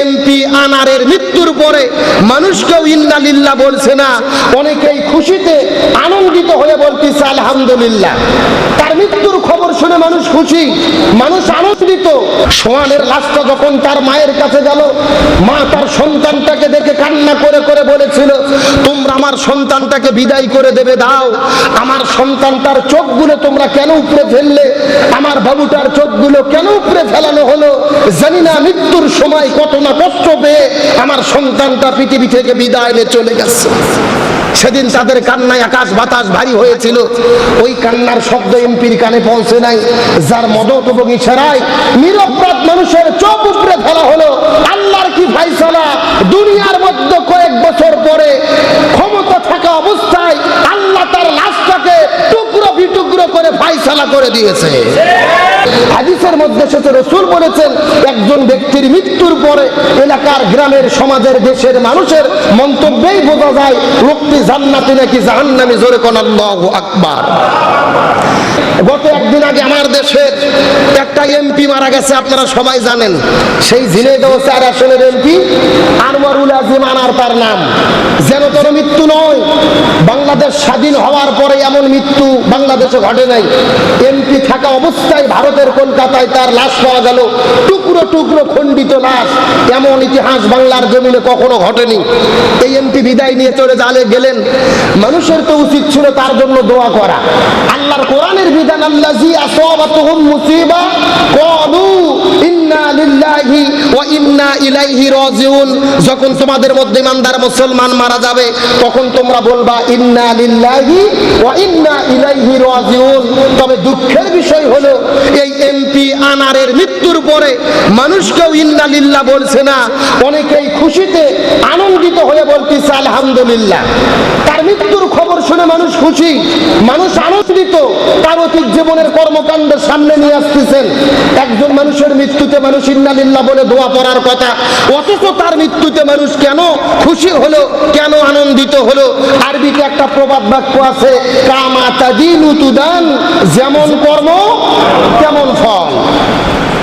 MP আনারের মৃত্যুর পরে মানুষকেও ইন্দালিল্লা বলছে না, অনেকেই খুশিতে আনন্দিত হয়ে বলতেছে, আলহামদুলিল্লাহ। তার মৃত্যুর শুনে মানুষ খুশি, মানুষ আনন্দিত। সোয়ানের লাশটা যখন তার মায়ের কাছে গেল, মা তার সন্তানটাকে দেখে কান্না করে করে বলেছিল, তোমরা আমার সন্তানটাকে বিদায় করে দেবে, দাও। আমার সন্তানটার চোখগুলো তোমরা কেন উপরে ফেললে? আমার বাবুটার চোখগুলো কেন উপরে ফেলানো হলো? জানি না মৃত্যুর সময় কত না কষ্ট পেয়ে আমার সন্তানটা পৃথিবী থেকে বিদায় নিয়ে চলে গেছে। সেদিন তাদের কান্নায় আকাশ বাতাস ভারী হয়েছিল। ওই কান্নার শব্দ এমপির কানে পৌঁছে নাই। যার মদত এবং ইশারায় নিরপরাধ মানুষের চোখ উপরে ফেলা হলো। আল্লাহর কি ফাইসালা দুনিয়ার মধ্যে কয়েক বছর পরে ক্ষমতা থাকা অবস্থায় আল্লাহ তার লাশটাকে টুকরো বিটুকরো করে ফাইসালা করে দিয়েছে। হাদিসের মধ্যে সে রসুল বলেছেন, একজন ব্যক্তির মৃত্যুর পরে এলাকার গ্রামের সমাজের দেশের মানুষের মন্তব্যেই বোঝা যায়, লোকটি জান্নাতি নাকি জাহান্নামি, জোরে কোন আকবার। গত একদিন আগে আমার দেশের একটা এমপি মারা গেছে, আপনারা সবাই জানেন। সেই ঝিনাইদহ এমপি আনোয়ারুল আজিম আনার তার নাম। যেন তোর মৃত্যু নয়, বাংলাদেশ স্বাধীন হওয়ার পরে এমন মৃত্যু বাংলাদেশে ঘটে নাই। এমপি থাকা অবস্থায় ভারতের কলকাতায় তার লাশ পাওয়া গেল। টুকরো টুকরো খণ্ডিত লাশ, এমন ইতিহাস বাংলার জমিনে কখনো ঘটেনি। এই এমপি বিদায় নিয়ে চলে জালে গেলেন। মানুষের তো উচিত ছিল তার জন্য দোয়া করা। আল্লাহর কোরআনের বিধান الذي أصابتهم مصيبة ইন্না যখন তোমাদের মধ্যে ইমানদার মুসলমান মারা যাবে, তখন তোমরা বলবা, ইন্না লিল্লাহি ওয়া ইন্না ইলাইহি রাজিউন। তবে দুঃখের বিষয় হলো, এই এমপি আনারের মৃত্যুর পরে মানুষ কেউ ইন্না লিল্লাহ বলছে না। অনেকেই খুশিতে আনন্দিত হয়ে বলতেছে, আলহামদুলিল্লাহ। তার মৃত্যুর খবর শুনে মানুষ খুশি, মানুষ আনন্দিত, তার অতীত জীবনের কর্মকাণ্ডের সামনে নিয়ে আসতেছেন। একজন মানুষের মৃত্যুতে মানুষ ইন্নালিল্লাহ বলে দোয়া পড়ার কথা। অথচ তার মৃত্যুতে মানুষ কেন খুশি হলো, কেন আনন্দিত হলো? আরবিতে একটা প্রবাদ বাক্য আছে যেমন কর্ম, তেমন ফল।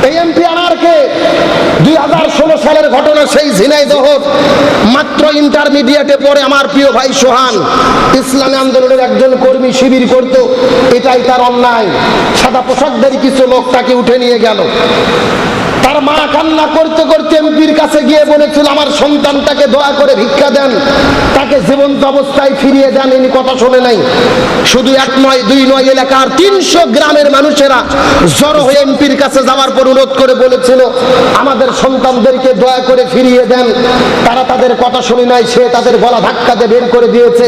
এই আনারকে দুই হাজার ষোলো সালের ঘটনা সেই ঝিনাইদহ মাত্র ইন্টারমিডিয়েটে পড়ে আমার প্রিয় ভাই সোহান। ইসলামী আন্দোলনের একজন কর্মী শিবির করত। এটাই তার অন্যায়। সাদা পোশাকধারী কিছু লোক তাকে উঠে নিয়ে গেল। তার মা কান্না করতে করতে এমপির কাছে গিয়ে বলেছিল, আমার সন্তানটাকে দয়া করে ভিক্ষা দেন। তাকে জীবন্ত অবস্থায় ফিরিয়ে দেন, ইনি কথা শোনে নাই। শুধু এক নয়, দুই নয় এলাকার তিনশো গ্রামের মানুষেরা জড়ো হয়ে এমপির কাছে যাওয়ার পর অনুরোধ করে বলেছিল, আমাদের সন্তানদেরকে দয়া করে ফিরিয়ে দেন। তারা তাদের কথা শুনে নাই, সে তাদের গলা ধাক্কাতে বের করে দিয়েছে।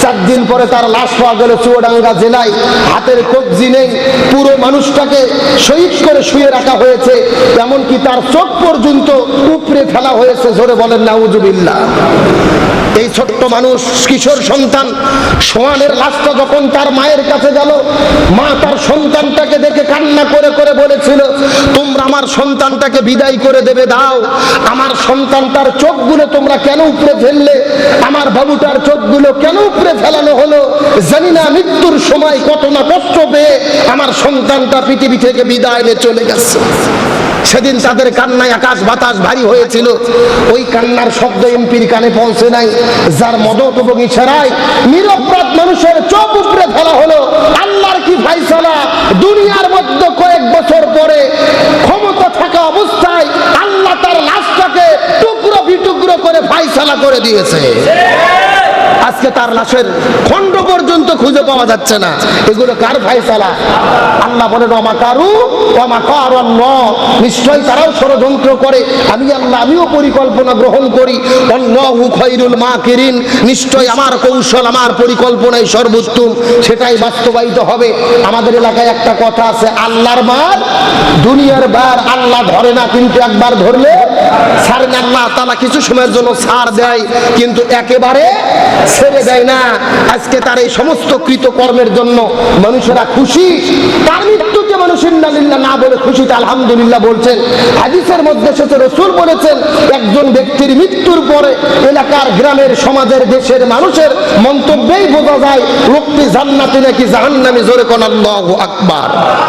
চার দিন পরে তার লাশ পাওয়া গেল চুয়াডাঙ্গা জেলায়। হাতের কবজি নেই, পুরো মানুষটাকে শহীদ করে শুয়ে রাখা হয়েছে। এমনকি তার চোখ পর্যন্ত উপরে ফেলা হয়েছে জোরে বলেন নাউজুবিল্লাহ। এই ছোট্ট মানুষ কিশোর সন্তান সোহানের লাশটা যখন তার মায়ের কাছে গেল, মা তার সন্তানটাকে দেখে কান্না করে করে বলেছিল, তোমরা আমার সন্তানটাকে বিদায় করে দেবে, দাও। আমার সন্তানটার চোখগুলো তোমরা কেন উপরে ফেললে? আমার বাবুটার চোখগুলো কেন উপরে ফেলানো হলো? জানি না মৃত্যুর সময় কত না কষ্ট পেয়ে আমার সন্তানটা পৃথিবী থেকে বিদায় নিয়ে চলে গেছে। সেদিন তাদের কান্নায় আকাশ বাতাস ভারী হয়েছিল। ওই কান্নার শব্দ এমপির কানে পৌঁছে নাই। যার মদত এবং ইশারায় নিরপরাধ মানুষের চোখ উপরে ফেলা হলো আল্লাহর কি ফাইসালা? দুনিয়ার মধ্যে কয়েক বছর পরে ক্ষমতা থাকা অবস্থায় আল্লাহ তার লাশটাকে টুকরো বিটুকরো করে ফাইসালা করে দিয়েছে। আজকে তার লাশের খণ্ড পর্যন্ত খুঁজে পাওয়া যাচ্ছে না। এগুলো কার ফাইসালা আল্লাহ বলেন অমাকারু অমাকার নিশ্চয় তারাও ষড়যন্ত্র করে। আমি আল্লাহ, আমিও পরিকল্পনা গ্রহণ করি। অন্নহু খৈরুল মা নিশ্চয় আমার কৌশল, আমার পরিকল্পনায় সর্বোত্তম। সেটাই বাস্তবায়িত হবে। আমাদের এলাকায় একটা কথা আছে, আল্লাহর বার, দুনিয়ার বার আল্লাহ ধরে না, কিন্তু একবার ধরলে ছাড় না, আল্লাহ তালা কিছু সময়ের জন্য ছাড় দেয়। কিন্তু একেবারে ছেড়ে দেয় না। আজকে তার এই সমস্ত কৃতকর্মের জন্য মানুষেরা খুশি। তার মৃত্যুতে মানুষ ইন্নালিল্লাহ না বলে খুশিতে আলহামদুলিল্লাহ বলছেন। হাদিসের মধ্যে সেটা রসুল বলেছেন, একজন ব্যক্তির মৃত্যুর পরে এলাকার গ্রামের সমাজের দেশের মানুষের মন্তব্যেই বোঝা যায়, লোকটি জান্নাতি নাকি জাহান্নামি, জোরে কোন আল্লাহু আকবার।